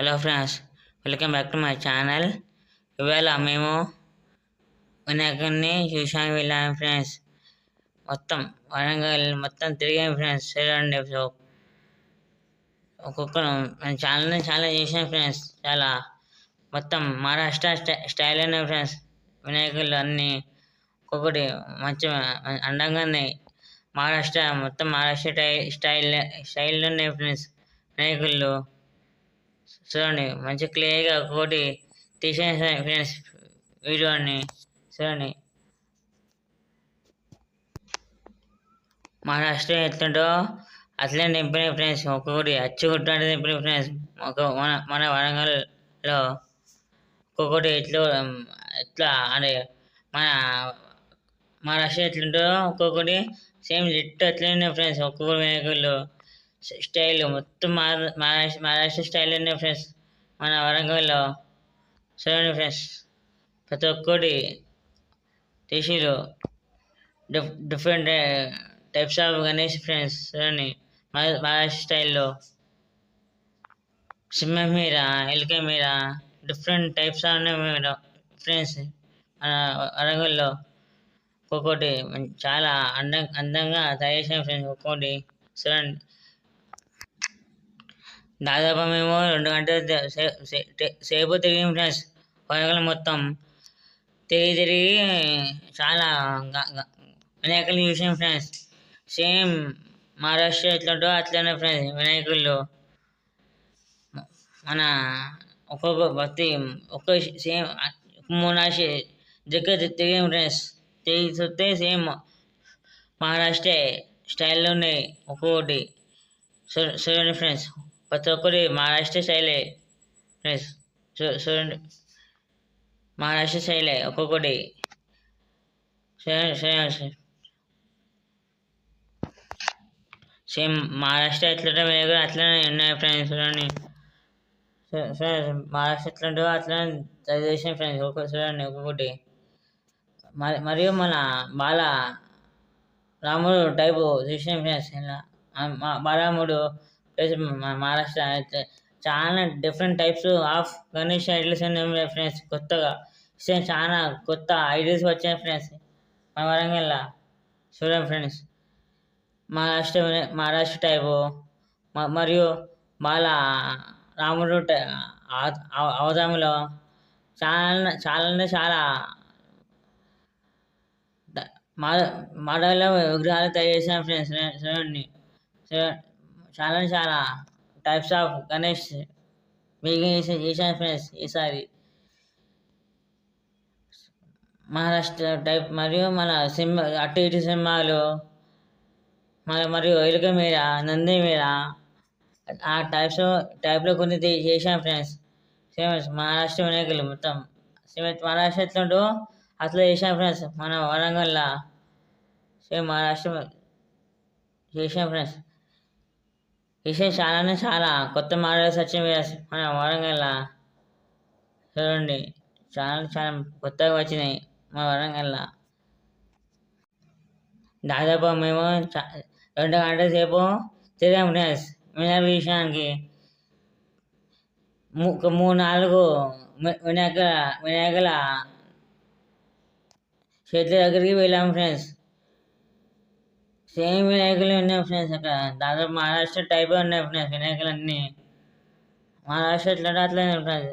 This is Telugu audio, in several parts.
Hello friends welcome back to my channel. ఇవాళ మేము వినాయకుడిని చూసాము వెళ్ళాము ఫ్రెండ్స్. మొత్తం వరంగల్ మొత్తం తిరిగాము ఫ్రెండ్స్. చూడండి సో ఒక్కొక్కరు మన ఛానల్ని చాలా చేసాం ఫ్రెండ్స్. చాలా మొత్తం మహారాష్ట్ర స్టై స్టైల్ ఉన్నాయి ఫ్రెండ్స్. వినాయకులు అన్నీ ఒక్కొక్కటి మంచి అందంగా ఉన్నాయి మహారాష్ట్ర మొత్తం మహారాష్ట్ర స్టైల్ స్టైల్ స్టైల్ ఉన్నాయి ఫ్రెండ్స్. వినాయకుళ్ళు చూడండి మంచి క్లియర్గా ఒక్కొక్కటి తీసేసాను ఫ్రెండ్స్ వీడియోని చూడండి మహారాష్ట్ర ఎట్లుంటో అట్లే నింపినాయి ఫ్రెండ్స్ ఒక్కొక్కటి అచ్చి కొట్టినట్టు నింపినాయి ఫ్రెండ్స్ ఒక మన మన వరంగల్లో ఒక్కొక్కటి ఎట్లు ఎట్లా అంటే మన మహారాష్ట్ర ఎట్లుంటో ఒక్కొక్కటి సేమ్ జిట్టు అట్లనే ఉన్నాయి ఫ్రెండ్స్ ఒక్కొక్కటి వెహికల్లో స్టైల్ మొత్తం మహారా- మహారాష్ట్ర మహారాష్ట్ర స్టైల్ ఉన్నాయి ఫ్రెండ్స్. మన వరంగల్లో. చూడండి ఫ్రెండ్స్. ప్రతి ఒక్కటి టీసీలు diff different types of Ganesh friends. చూడండి. మహా- మహారాష్ట్ర స్టైల్లో. సింహం మీద ఎలుక మీద డిఫరెంట్ టైప్స్ ఆఫ్ ఉన్నాయి మీద ఫ్రెండ్స్. మన వరంగల్లో ఒక్కొక్కటి చాలా అందం అందంగా తయారు చేసాం ఫ్రెండ్స్ ఒక్కొక్కటి. చూడండి. దాదాపు మేము రెండు గంటలు సేపు తిరిగి ఫ్రెండ్స్ వరంగల్ మొత్తం తిరిగి తిరిగి చాలా వినాయకులు చూసాం ఫ్రెండ్స్ సేమ్ మహారాష్ట్ర ఎట్లుంటో అట్లనే ఫ్రెండ్స్ వినాయకుళ్ళు మన ఒక్కొక్క భక్తి ఒక్క సేమ్ మూనాశి దగ్గర తిరిగి ఫ్రెండ్స్ తిరిగి చూస్తే సేమ్ మహారాష్ట్ర స్టైల్లో ఉన్నాయి ఒక్కొక్కటి సరే చూడండి ఫ్రెండ్స్ ప్రతి ఒక్కటి మహారాష్ట్ర శైలి ఫ్రెండ్స్ చూ- చూడండి మహారాష్ట్ర శైలి ఒక్కొక్కటి సేమ్ మహారాష్ట్ర ఎట్లుంటే దగ్గర అట్లనే ఉన్నాయి ఫ్రెండ్స్ చూడండి మహారాష్ట్ర ఎట్లుంటో అట్లనే చదివేసాం ఫ్రెండ్స్ ఒక్కొక్క చూడండి ఒక్కొక్కటి మరి మరియు మన బాల రాముడు టైపు చూసిన ఫ్రెండ్స్ ఇలా మా- బాలరాముడు మహారాష్ట్ర అయితే చాలా different types of Ganesh ideas ఉన్నాయి ఫ్రెండ్స్ కొత్తగా. చాలా కొత్త ఐడియాస్ వచ్చాయి ఫ్రెండ్స్ మా వరంగల్లో. చూడండి ఫ్రెండ్స్ మహారాష్ట్ర మహారాష్ట్ర టైపు మరియు బాల రాముడు టై- అవతారంలో చాలా చాలా అంటే చాలా ద- విగ్రహాలు తయారు చేసిన ఫ్రెండ్స్ చూడండి. చాలా చాలా టైప్స్ ఆఫ్ గణేష్ మీకు చేశాను ఫ్రెండ్స్ ఈసారి మహారాష్ట్ర టైప్ మరియు మన సినిమా అటు ఇటు సినిమాలు మన మరియు ఎలుక మీద నంది మీద ఆ టైప్స్ టైప్లో కొన్ని తీ- చేశాం ఫ్రెండ్స్ సేమ్ మహారాష్ట్ర వినాయకులు మొత్తం. సేమ్ మహారాష్ట్ర ఎట్లుంటో అట్లా చేశాం ఫ్రెండ్స్ మన వరంగల్లో సేమ్ మహారాష్ట్ర చేశాం ఫ్రెండ్స్ విషయం చాలానే చాలా. కొత్త మోడల్స్ వచ్చాయి మన వరంగల్ చూడండి చాలా చాలా కొత్తగా వచ్చినాయి మా వరంగల్ దాదాపు మేము రెండు గంటల సేపు తిరిగాం ఫ్రెండ్స్. వినాయక విషయానికి మూడు నాలుగు వి- వినాయక వినాయకుల చేతుల దగ్గరికి వెళ్ళాము ఫ్రెండ్స్. సేమ్ వినాయకులు ఉన్నాయి ఫ్రెండ్స్ అక్కడ. దాదాపు మహారాష్ట్ర టైప్ ఉన్నాయి ఫ్రెండ్స్ వినాయకులు అన్నీ మహారాష్ట్ర ఎట్లా అట్లా ఫ్రెండ్స్.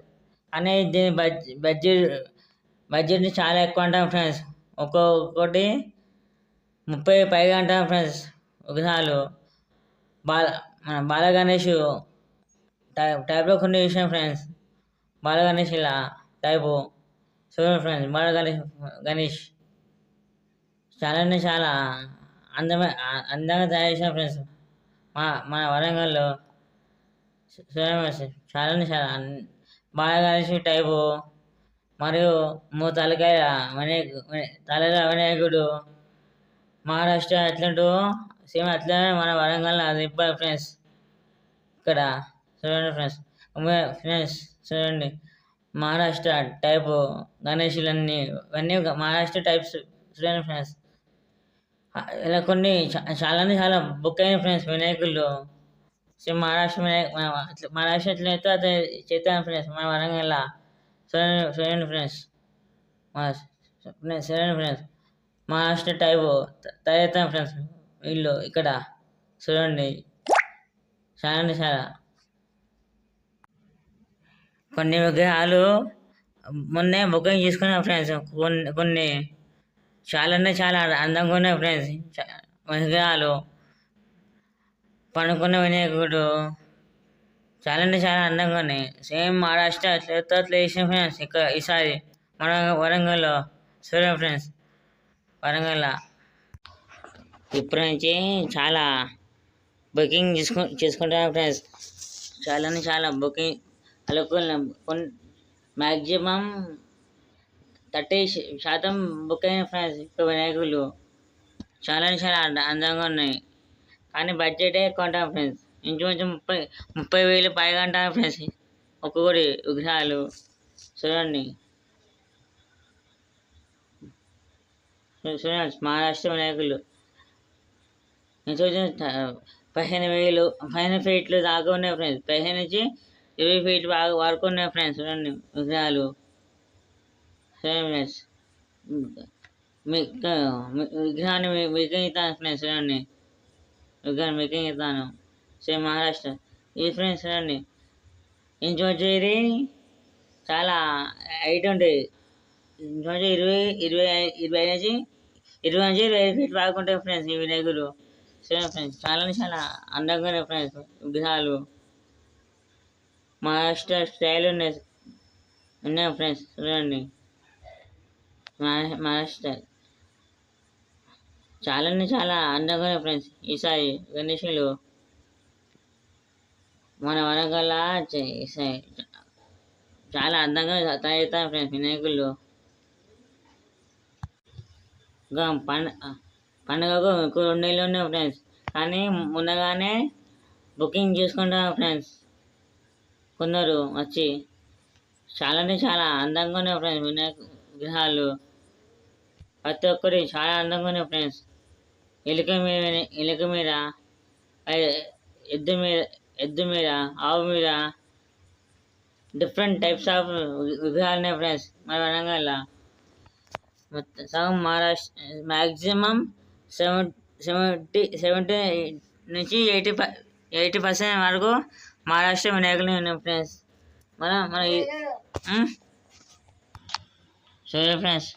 కానీ దీని బడ్జెట్ బడ్జెట్ బడ్జెట్ చాలా ఎక్కువ అంటాం ఫ్రెండ్స్. ఒక్కొక్కటి ముప్పై పైగా అంటాం ఫ్రెండ్స్. విగ్రహాలు బాల మన బాల గణేష్ టై టైప్లో కొన్ని విషయం ఫ్రెండ్స్. బాల గణేష్ ఇలా టైపు. చూడండి ఫ్రెండ్స్ బాల గణేష్ గణేష్. చాలా అంటే చాలా. అందమే అందంగా తయారు చేసిన ఫ్రెండ్స్. మా మన వరంగల్లో చాలా చాలా బాగా బాల గణేష్ టైపు మరియు మూ తలకాయ వినాయకు తలల వినాయకుడు మహారాష్ట్ర అట్లాంటి సేమ్ అట్లనే మన వరంగల్ అది ఫ్రెండ్స్. ఇక్కడ చూడండి ఫ్రెండ్స్ ఫ్రెండ్స్ చూడండి. మహారాష్ట్ర టైపు గణేషులన్నీ ఇవన్నీ మహారాష్ట్ర టైప్స్ చూడండి ఫ్రెండ్స్. ఇలా కొన్ని చాలానే చాలా చాలా బుక్ అయిన ఫ్రెండ్స్ వినాయకులు. శ్రీ మహారాష్ట్ర వినాయక మన- మహారాష్ట్ర ఎట్లయితే అయితే చేతాను ఫ్రెండ్స్ మన వరంగల్ చూడండి చూడండి ఫ్రెండ్స్ మా ఫ్రెండ్స్ ఫ్రెండ్స్ మహారాష్ట్ర టైపు తయారు ఫ్రెండ్స్ వీళ్ళు ఇక్కడ. చూడండి. చాలా చాలా. కొన్ని విగ్రహాలు మొన్నే బుకింగ్ చేసుకున్నాం ఫ్రెండ్స్ కొన్ని కొన్ని చాలా అంటే చాలా అందంగా ఉన్నాయి ఫ్రెండ్స్ విగ్రహాలు పనుకున్న వినాయకుడు చాలా అంటే చాలా అందంగా ఉన్నాయి సేమ్ మహారాష్ట్ర అట్లా వేసిన ఫ్రెండ్స్ ఇక్కడ ఈసారి మన వరంగల్లో సూర్య ఫ్రెండ్స్ వరంగల్ ఇప్పుడు నుంచి చాలా బుకింగ్ చేసుకు చేసుకుంటాను ఫ్రెండ్స్ చాలా అంటే చాలా బుకింగ్ అలా కొన్ మ్యాక్సిమం థర్టీ శాతం బుక్ అయిన ఫ్రెండ్స్ ఇప్పుడు వినాయకులు చాలా చాలా అంద- అందంగా ఉన్నాయి. కానీ బడ్జెటే ఎక్కువ ఉంటాం ఫ్రెండ్స్ ఇంచుమించు ముప్పై ముప్పై వేలు పైగా అంటారు ఫ్రెండ్స్ ఒక్కొక్కటి విగ్రహాలు. చూడండి. చూడండి మహారాష్ట్ర వినాయకులు. ఇంచుమించు పదిహేను వేలు పదిహేను ఫీట్లు దాకా ఉన్నాయి ఫ్రెండ్స్ పదిహేను నుంచి ఇరవై ఫీట్లు బాగా వరకు ఉన్నాయి ఫ్రెండ్స్ చూడండి విగ్రహాలు. చూడండి విగ్రహాన్ని మీ- ఇస్తాను ఫ్రెండ్స్ చూడండి విగ్రహాన్ని మీకే ఇస్తాను మహారాష్ట్ర. ఈ ఫ్రెండ్స్ చూడండి ఇంచుమించు ఇది చాలా హైట్ ఉంటుంది ఇంచుమించు ఇరవై ఇరవై ఇరవై నుంచి ఇరవై నుంచి ఇరవై ఐదు ఫీట్ బాగా ఉంటాయి ఫ్రెండ్స్ ఈ వినాయకులు సరే ఫ్రెండ్స్ చాలా చాలా అందంగా ఉన్నాయి ఫ్రెండ్స్ విగ్రహాలు. మహారాష్ట్ర స్టైల్ ఉన్నాయి ఉన్నాయి ఫ్రెండ్స్ చూడండి మహారాష్ట్ర చాలా అంటే చాలా అందంగా ఫ్రెండ్స్. ఈసారి గణేషులు మన వరంగల్ చాలా అందంగా తయారు ఫ్రెండ్స్ వినాయకులు. పండ పండుగకు ఎక్కువ రెండు నెలలు ఉన్నాయి ఫ్రెండ్స్. కానీ ముందుగానే బుకింగ్ చేసుకుంటాం ఫ్రెండ్స్. కొందరు వచ్చి చాలానే చాలా అందంగా ఉన్నాయి ఫ్రెండ్స్ వినాయకు విగ్రహాలు ప్రతి ఒక్కటి చాలా అందంగా ఉన్నాయి ఫ్రెండ్స్. ఎలుక మీద ఎలుక మీద ఎద్దు మీద ఎద్దు మీద ఆవు మీద డిఫరెంట్ టైప్స్ ఆఫ్ విగ్రహాలు ఉన్నాయి ఫ్రెండ్స్. మన వరంగల్లో మొత్తం సగం Maharashtra maximum seven seventy seventy నుంచి ఎయిటీ ఎయిటీ పర్సెంట్ వరకు మహారాష్ట్ర వినాయకులు ఉన్నాయి ఫ్రెండ్స్. మన మన? సరే ఫ్రెండ్స్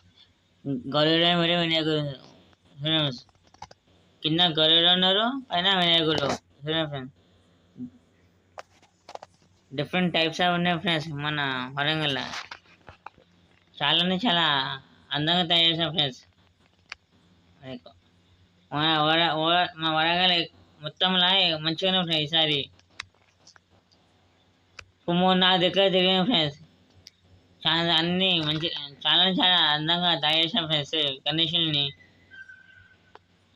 గరుడ మీద వినాయకుడు ఫ్రెండ్స్ కింద గరుడ ఉన్నారు పైన వినాయకుడు సరే ఫ్రెండ్స్ డిఫరెంట్ టైప్స్ ఆఫ్ ఉన్నాయి ఫ్రెండ్స్ మన వరంగల్లో. చాలా చాలా అందంగా తయారు చేసాం ఫ్రెండ్స్ మన వర వర- మన వరంగల్ మొత్తంలా మంచిగానే ఫ్రెండ్స్ ఈసారి. మూడు నాలుగు దగ్గర తిరిగాను ఫ్రెండ్స్ చాలా అన్ని మంచి చాలా అంటే చాలా అందంగా తయారు చేసాం ఫ్రెండ్స్. గణేషుల్ని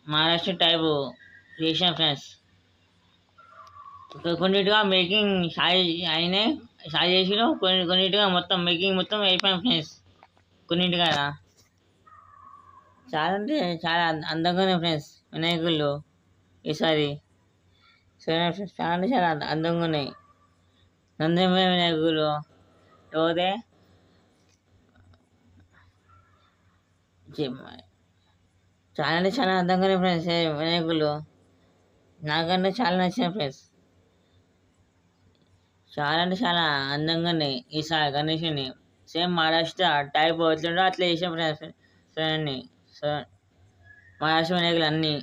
మహారాష్ట్ర టైపు చేసాం ఫ్రెండ్స్. కొన్నిటిగా మేకింగ్ సాయి ఆయనే సాయి చేసిన కొన్ని కొన్నిటిగా మొత్తం మేకింగ్ మొత్తం అయిపోయాం ఫ్రెండ్స్. కొన్నిటిగా చాలా అంటే చాలా అందంగానే అందంగా ఉన్నాయి ఫ్రెండ్స్. వినాయకులు ఈసారి. సరే ఫ్రెండ్స్ చాలా అంటే చాలా అందంగా ఉన్నాయి నందమయ వినాయకులు పోతే చాలా అంటే చాలా అర్థంగానే ఫ్రెండ్స్ వినాయకులు? నాకంటే చాలా నచ్చిన ఫ్రెండ్స్ చాలా అంటే చాలా అందంగా ఉన్నాయి ఈసారి గణేషుని. సేమ్ మహారాష్ట్ర టైప్ ఎట్లుండో అట్లా చేసాం ఫ్రెండ్స్ ఫ్రెండ్ని సో మహారాష్ట్ర వినాయకులు అన్నీ.